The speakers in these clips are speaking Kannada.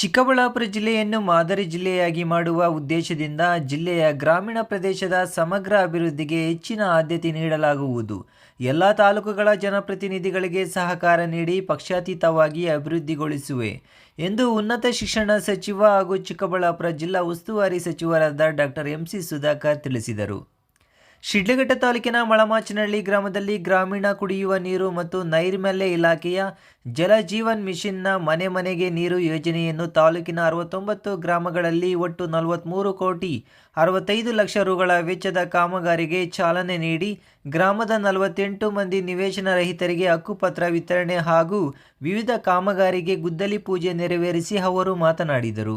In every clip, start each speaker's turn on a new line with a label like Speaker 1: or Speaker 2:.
Speaker 1: ಚಿಕ್ಕಬಳ್ಳಾಪುರ ಜಿಲ್ಲೆಯನ್ನು ಮಾದರಿ ಜಿಲ್ಲೆಯಾಗಿ ಮಾಡುವ ಉದ್ದೇಶದಿಂದ ಜಿಲ್ಲೆಯ ಗ್ರಾಮೀಣ ಪ್ರದೇಶದ ಸಮಗ್ರ ಅಭಿವೃದ್ಧಿಗೆ ಹೆಚ್ಚಿನ ಆದ್ಯತೆ ನೀಡಲಾಗುವುದು. ಎಲ್ಲ ತಾಲೂಕುಗಳ ಜನಪ್ರತಿನಿಧಿಗಳಿಗೆ ಸಹಕಾರ ನೀಡಿ ಪಕ್ಷಾತೀತವಾಗಿ ಅಭಿವೃದ್ಧಿಗೊಳಿಸುವೆ ಎಂದು ಉನ್ನತ ಶಿಕ್ಷಣ ಸಚಿವ ಹಾಗೂ ಚಿಕ್ಕಬಳ್ಳಾಪುರ ಜಿಲ್ಲಾ ಉಸ್ತುವಾರಿ ಸಚಿವರಾದ ಡಾಕ್ಟರ್ ಎಂಸಿ ಸುಧಾಕರ್ ತಿಳಿಸಿದರು. ಶಿಡ್ಲಘಟ್ಟ ತಾಲೂಕಿನ ಮಳಮಾಚನಹಳ್ಳಿ ಗ್ರಾಮದಲ್ಲಿ ಗ್ರಾಮೀಣ ಕುಡಿಯುವ ನೀರು ಮತ್ತು ನೈರ್ಮಲ್ಯ ಇಲಾಖೆಯ ಜಲಜೀವನ್ ಮಿಷನ್ನ ಮನೆ ಮನೆಗೆ ನೀರು ಯೋಜನೆಯನ್ನು ತಾಲೂಕಿನ ಅರವತ್ತೊಂಬತ್ತು ಗ್ರಾಮಗಳಲ್ಲಿ ಒಟ್ಟು ನಲವತ್ತ್ಮೂರು ಕೋಟಿ ಅರವತ್ತೈದು ಲಕ್ಷ ರುಗಳ ವೆಚ್ಚದ ಕಾಮಗಾರಿಗೆ ಚಾಲನೆ ನೀಡಿ ಗ್ರಾಮದ ನಲವತ್ತೆಂಟು ಮಂದಿ ನಿವೇಶನ ರಹಿತರಿಗೆ ಹಕ್ಕುಪತ್ರ ವಿತರಣೆ ಹಾಗೂ ವಿವಿಧ ಕಾಮಗಾರಿಗೆ ಗುದ್ದಲಿ ಪೂಜೆ ನೆರವೇರಿಸಿ ಅವರು ಮಾತನಾಡಿದರು.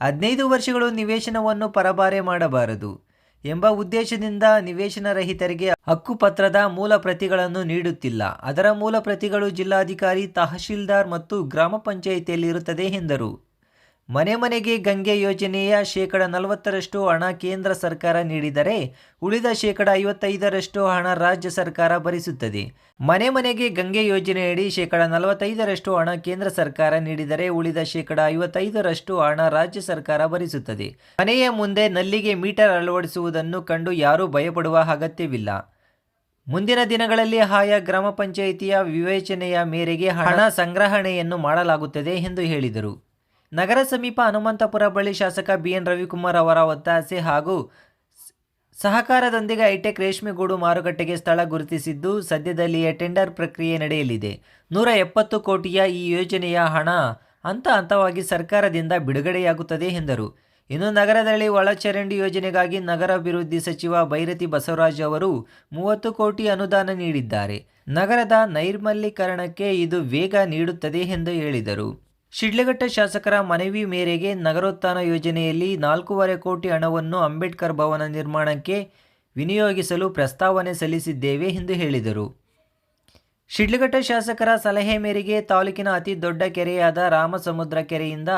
Speaker 1: ಹದಿನೈದು ವರ್ಷಗಳು ನಿವೇಶನವನ್ನು ಪರಭಾರೆ ಮಾಡಬಾರದು. ಎಂಬ ಉದ್ದೇಶದಿಂದ ನಿವೇಶನ ರಹಿತರಿಗೆ ಹಕ್ಕುಪತ್ರದ ಮೂಲ ಪ್ರತಿಗಳನ್ನು ನೀಡುತ್ತಿಲ್ಲ. ಅದರ ಮೂಲ ಪ್ರತಿಗಳು ಜಿಲ್ಲಾಧಿಕಾರಿ, ತಹಶೀಲ್ದಾರ್ ಮತ್ತು ಗ್ರಾಮ ಪಂಚಾಯಿತಿಯಲ್ಲಿರುತ್ತದೆ, ಎಂದರು. ಮನೆ ಮನೆಗೆ ಗಂಗೆ ಯೋಜನೆಯ ಶೇಕಡ ನಲವತ್ತರಷ್ಟು ಹಣ ಕೇಂದ್ರ ಸರ್ಕಾರ ನೀಡಿದರೆ ಉಳಿದ ಶೇಕಡ ಐವತ್ತೈದರಷ್ಟು ಹಣ ರಾಜ್ಯ ಸರ್ಕಾರ ಭರಿಸುತ್ತದೆ. ಮನೆ ಮನೆಗೆ ಗಂಗೆ ಯೋಜನೆಯಡಿ ಶೇಕಡ ನಲವತ್ತೈದರಷ್ಟು ಹಣ ಕೇಂದ್ರ ಸರ್ಕಾರ ನೀಡಿದರೆ ಉಳಿದ ಶೇಕಡ ಐವತ್ತೈದರಷ್ಟು ಹಣ ರಾಜ್ಯ ಸರ್ಕಾರ ಭರಿಸುತ್ತದೆ. ಮನೆಯ ಮುಂದೆ ನಲ್ಲಿಗೆ ಮೀಟರ್ ಅಳವಡಿಸುವುದನ್ನು ಕಂಡು ಯಾರೂ ಭಯಪಡುವ ಅಗತ್ಯವಿಲ್ಲ. ಮುಂದಿನ ದಿನಗಳಲ್ಲಿ ಆಯಾ ಗ್ರಾಮ ಪಂಚಾಯಿತಿಯ ವಿವೇಚನೆಯ ಮೇರೆಗೆ ಹಣ ಸಂಗ್ರಹಣೆಯನ್ನು ಮಾಡಲಾಗುತ್ತದೆ ಎಂದು ಹೇಳಿದರು. ನಗರ ಸಮೀಪ ಹನುಮಂತಪುರ ಬಳಿ ಶಾಸಕ ಬಿಎನ್ ರವಿಕುಮಾರ್ ಅವರ ಒತ್ತಾಸೆ ಹಾಗೂ ಸಹಕಾರದೊಂದಿಗೆ ಹೈಟೆಕ್ ರೇಷ್ಮೆಗೂಡು ಮಾರುಕಟ್ಟೆಗೆ ಸ್ಥಳ ಗುರುತಿಸಿದ್ದು, ಸದ್ಯದಲ್ಲಿಯೇ ಟೆಂಡರ್ ಪ್ರಕ್ರಿಯೆ ನಡೆಯಲಿದೆ. ನೂರ ಎಪ್ಪತ್ತು ಕೋಟಿಯ ಈ ಯೋಜನೆಯ ಹಣ ಹಂತ ಹಂತವಾಗಿ ಸರ್ಕಾರದಿಂದ ಬಿಡುಗಡೆಯಾಗುತ್ತದೆ ಎಂದರು. ಇನ್ನು ನಗರದಲ್ಲಿ ಒಳಚರಂಡಿ ಯೋಜನೆಗಾಗಿ ನಗರಾಭಿವೃದ್ಧಿ ಸಚಿವ ಬೈರತಿ ಬಸವರಾಜ್ ಅವರು ಮೂವತ್ತು ಕೋಟಿ ಅನುದಾನ ನೀಡಿದ್ದಾರೆ. ನಗರದ ನೈರ್ಮಲೀಕರಣಕ್ಕೆ ಇದು ವೇಗ ನೀಡುತ್ತದೆ ಎಂದು ಹೇಳಿದರು. ಶಿಡ್ಲಘಟ್ಟ ಶಾಸಕರ ಮನವಿ ಮೇರೆಗೆ ನಗರೋತ್ಥಾನ ಯೋಜನೆಯಲ್ಲಿ ನಾಲ್ಕೂವರೆ ಕೋಟಿ ಹಣವನ್ನು ಅಂಬೇಡ್ಕರ್ ಭವನ ನಿರ್ಮಾಣಕ್ಕೆ ವಿನಿಯೋಗಿಸಲು ಪ್ರಸ್ತಾವನೆ ಸಲ್ಲಿಸಿದ್ದೇವೆ ಎಂದು ಹೇಳಿದರು. ಶಿಡ್ಲಘಟ್ಟ ಶಾಸಕರ ಸಲಹೆ ಮೇರೆಗೆ ತಾಲೂಕಿನ ಅತಿ ದೊಡ್ಡ ಕೆರೆಯಾದ ರಾಮಸಮುದ್ರ ಕೆರೆಯಿಂದ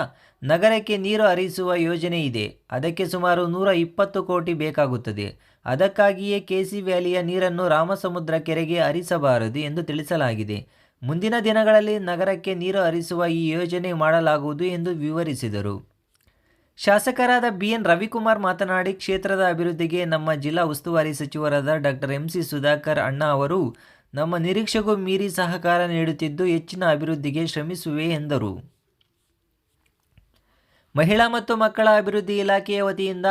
Speaker 1: ನಗರಕ್ಕೆ ನೀರು ಹರಿಸುವ ಯೋಜನೆ ಇದೆ. ಅದಕ್ಕೆ ಸುಮಾರು ನೂರ ಇಪ್ಪತ್ತು ಕೋಟಿ ಬೇಕಾಗುತ್ತದೆ. ಅದಕ್ಕಾಗಿಯೇ ಕೆಸಿ ವ್ಯಾಲಿಯ ನೀರನ್ನು ರಾಮಸಮುದ್ರ ಕೆರೆಗೆ ಹರಿಸಬಾರದು ಎಂದು ತಿಳಿಸಲಾಗಿದೆ. ಮುಂದಿನ ದಿನಗಳಲ್ಲಿ ನಗರಕ್ಕೆ ನೀರು ಹರಿಸುವ ಈ ಯೋಜನೆ ಮಾಡಲಾಗುವುದು ಎಂದು ವಿವರಿಸಿದರು. ಶಾಸಕರಾದ ಬಿಎನ್ ರವಿಕುಮಾರ್ ಮಾತನಾಡಿ, ಕ್ಷೇತ್ರದ ಅಭಿವೃದ್ಧಿಗೆ ನಮ್ಮ ಜಿಲ್ಲಾ ಉಸ್ತುವಾರಿ ಸಚಿವರಾದ ಡಾಕ್ಟರ್ ಎಂಸಿ ಸುಧಾಕರ್ ಅಣ್ಣ ಅವರು ನಮ್ಮ ನಿರೀಕ್ಷೆಗೂ ಮೀರಿ ಸಹಕಾರ ನೀಡುತ್ತಿದ್ದು ಹೆಚ್ಚಿನ ಅಭಿವೃದ್ಧಿಗೆ ಶ್ರಮಿಸುವೆ ಎಂದರು. ಮಹಿಳಾ ಮತ್ತು ಮಕ್ಕಳ ಅಭಿವೃದ್ಧಿ ಇಲಾಖೆಯ ವತಿಯಿಂದ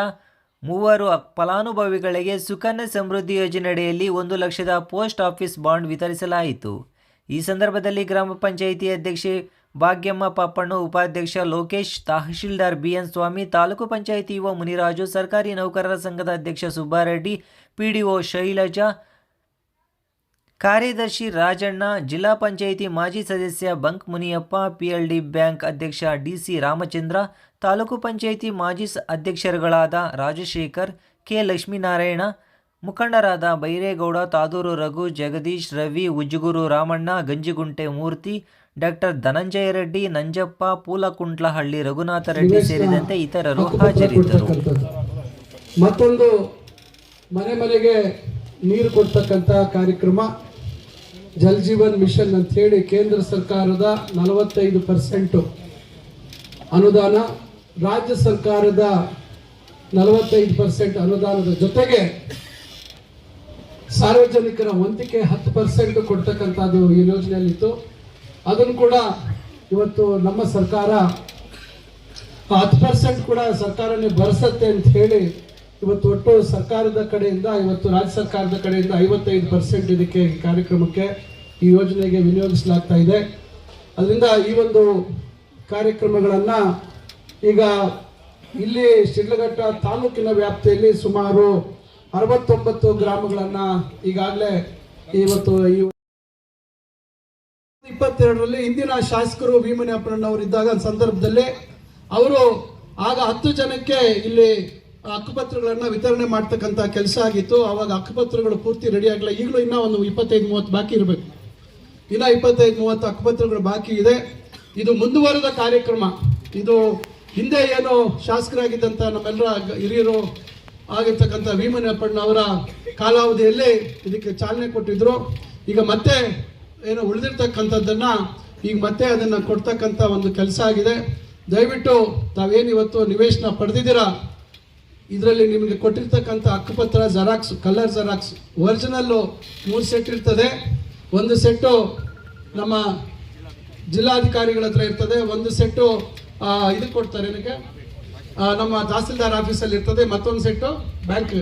Speaker 1: ಮೂವರು ಫಲಾನುಭವಿಗಳಿಗೆ ಸುಕನ್ಯಾ ಸಮೃದ್ಧಿ ಯೋಜನೆಯಡಿಯಲ್ಲಿ ಒಂದು ಲಕ್ಷದ ಪೋಸ್ಟ್ ಆಫೀಸ್ ಬಾಂಡ್ ವಿತರಿಸಲಾಯಿತು. ಈ ಸಂದರ್ಭದಲ್ಲಿ ಗ್ರಾಮ ಪಂಚಾಯಿತಿ ಅಧ್ಯಕ್ಷೆ ಭಾಗ್ಯಮ್ಮ ಪಾಪಣ್ಣ, ಉಪಾಧ್ಯಕ್ಷ ಲೋಕೇಶ್, ತಹಶೀಲ್ದಾರ್ ಬಿಎನ್ ಸ್ವಾಮಿ, ತಾಲೂಕು ಪಂಚಾಯಿತಿ ಯುವ ಮುನಿರಾಜು, ಸರ್ಕಾರಿ ನೌಕರರ ಸಂಘದ ಅಧ್ಯಕ್ಷ ಸುಬ್ಬಾರೆಡ್ಡಿ, ಪಿಡಿಒ ಶೈಲಜಾ, ಕಾರ್ಯದರ್ಶಿ ರಾಜಣ್ಣ, ಜಿಲ್ಲಾ ಪಂಚಾಯಿತಿ ಮಾಜಿ ಸದಸ್ಯ ಬಂಕ್ ಮುನಿಯಪ್ಪ, ಪಿಎಲ್ಡಿ ಬ್ಯಾಂಕ್ ಅಧ್ಯಕ್ಷ ಡಿಸಿ ರಾಮಚಂದ್ರ, ತಾಲೂಕು ಪಂಚಾಯಿತಿ ಮಾಜಿ ಅಧ್ಯಕ್ಷರುಗಳಾದ ರಾಜಶೇಖರ್, ಕೆ ಲಕ್ಷ್ಮೀನಾರಾಯಣ ಮುಖಂಡರಾದ ಬೈರೇಗೌಡ ತಾದೂರು ರಘು ಜಗದೀಶ್ ರವಿ ಉಜ್ಜುಗುರು ರಾಮಣ್ಣ ಗಂಜಿಗುಂಟೆ ಮೂರ್ತಿ ಡಾಕ್ಟರ್ ಧನಂಜಯ ರೆಡ್ಡಿ ನಂಜಪ್ಪ ಪೂಲಕುಂಟ್ಲಹಳ್ಳಿ ರಘುನಾಥ ರೆಡ್ಡಿ ಸೇರಿದಂತೆ ಇತರರು ಹಾಜರಿದ್ದರು.
Speaker 2: ಮತ್ತೊಂದು ಮನೆ ಮನೆಗೆ ನೀರು ಕೊಡ್ತಕ್ಕಂಥ ಕಾರ್ಯಕ್ರಮ ಜಲ್ ಜೀವನ್ ಮಿಷನ್ ಅಂತ ಹೇಳಿ ಕೇಂದ್ರ ಸರ್ಕಾರದ ನಲವತ್ತೈದು ಪರ್ಸೆಂಟು ಅನುದಾನ ರಾಜ್ಯ ಸರ್ಕಾರದ ನಲವತ್ತೈದು ಪರ್ಸೆಂಟ್ ಅನುದಾನದ ಜೊತೆಗೆ ಸಾರ್ವಜನಿಕರ ವಂತಿಕೆ ಹತ್ತು ಪರ್ಸೆಂಟ್ ಕೊಡ್ತಕ್ಕಂಥದ್ದು ಈ ಯೋಜನೆಯಲ್ಲಿತ್ತು. ಅದನ್ನು ಕೂಡ ಇವತ್ತು ನಮ್ಮ ಸರ್ಕಾರ ಹತ್ತು ಪರ್ಸೆಂಟ್ ಕೂಡ ಸರ್ಕಾರನೇ ಬರೆಸತ್ತೆ ಅಂತ ಹೇಳಿ ಇವತ್ತು ಒಟ್ಟು ಸರ್ಕಾರದ ಕಡೆಯಿಂದ, ಇವತ್ತು ರಾಜ್ಯ ಸರ್ಕಾರದ ಕಡೆಯಿಂದ ಐವತ್ತೈದು ಪರ್ಸೆಂಟ್ ಇದಕ್ಕೆ ಈ ಕಾರ್ಯಕ್ರಮಕ್ಕೆ, ಈ ಯೋಜನೆಗೆ ವಿನಿಯೋಗಿಸಲಾಗ್ತಾ ಇದೆ. ಅದರಿಂದ ಈ ಒಂದು ಕಾರ್ಯಕ್ರಮಗಳನ್ನು ಈಗ ಇಲ್ಲಿ ಶಿಡ್ಲಘಟ್ಟ ತಾಲೂಕಿನ ವ್ಯಾಪ್ತಿಯಲ್ಲಿ ಸುಮಾರು ಅರವತ್ತೊಂಬತ್ತು ಗ್ರಾಮಗಳನ್ನು ಈಗಾಗಲೇ ಇವತ್ತು ಇಪ್ಪತ್ತೆರಡರಲ್ಲಿ ಹಿಂದಿನ ಶಾಸಕರು ಭೀಮನಿ ಅಪ್ಪಣ್ಣವರು ಇದ್ದಾಗ ಸಂದರ್ಭದಲ್ಲಿ ಅವರು ಆಗ ಹತ್ತು ಜನಕ್ಕೆ ಇಲ್ಲಿ ಹಕ್ಕುಪತ್ರಗಳನ್ನ ವಿತರಣೆ ಮಾಡ್ತಕ್ಕಂಥ ಕೆಲಸ ಆಗಿತ್ತು. ಅವಾಗ ಹಕ್ಕುಪತ್ರಗಳು ಪೂರ್ತಿ ರೆಡಿ ಆಗಲ್ಲ ಈಗಲೂ ಇನ್ನೂ ಒಂದು ಇಪ್ಪತ್ತೈದು, ಮೂವತ್ತು ಬಾಕಿ ಇರಬೇಕು. ಇನ್ನ ಇಪ್ಪತ್ತೈದು, ಮೂವತ್ತು ಹಕ್ಕುಪತ್ರಗಳು ಬಾಕಿ ಇದೆ. ಇದು ಮುಂದುವರೆದ ಕಾರ್ಯಕ್ರಮ. ಇದು ಹಿಂದೆ ಏನು ಶಾಸಕರಾಗಿದ್ದಂಥ ನಮ್ಮೆಲ್ಲರ ಹಿರಿಯರು ಆಗಿರ್ತಕ್ಕಂಥ ವೀಮನಪ್ಪಣ್ಣ ಅವರ ಕಾಲಾವಧಿಯಲ್ಲಿ ಇದಕ್ಕೆ ಚಾಲನೆ ಕೊಟ್ಟಿದ್ರು. ಈಗ ಮತ್ತೆ ಏನೋ ಉಳಿದಿರ್ತಕ್ಕಂಥದ್ದನ್ನ ಈಗ ಮತ್ತೆ ಅದನ್ನ ಕೊಡ್ತಕ್ಕಂಥ ಒಂದು ಕೆಲಸ ಆಗಿದೆ. ದಯವಿಟ್ಟು ತಾವೇನು ಇವತ್ತು ನಿವೇಶನ ಪಡೆದಿದ್ದೀರಾ? ಇದರಲ್ಲಿ ನಿಮಗೆ ಕೊಟ್ಟಿರ್ತಕ್ಕಂಥ ಅಕ್ಕಪತ್ರ ಜೆರಾಕ್ಸ್ ಕಲರ್ ಜೆರಾಕ್ಸ್ ಒರಿಜಿನಲ್ಲು ಮೂರು ಸೆಟ್ ಇರ್ತದೆ. ಒಂದು ಸೆಟ್ಟು ನಮ್ಮ ಜಿಲ್ಲಾಧಿಕಾರಿಗಳ ಹತ್ರ ಇರ್ತದೆ. ಒಂದು ಸೆಟ್ಟು ಇದು ಕೊಡ್ತಾರೆ ಏನಕ್ಕೆ? ನಮ್ಮ ತಹಸೀಲ್ದಾರ್ ಆಫೀಸಲ್ಲಿ ಇರ್ತದೆ ಮತ್ತೊಂದು ಸೆಟ್ಟು ಬ್ಯಾಂಕ್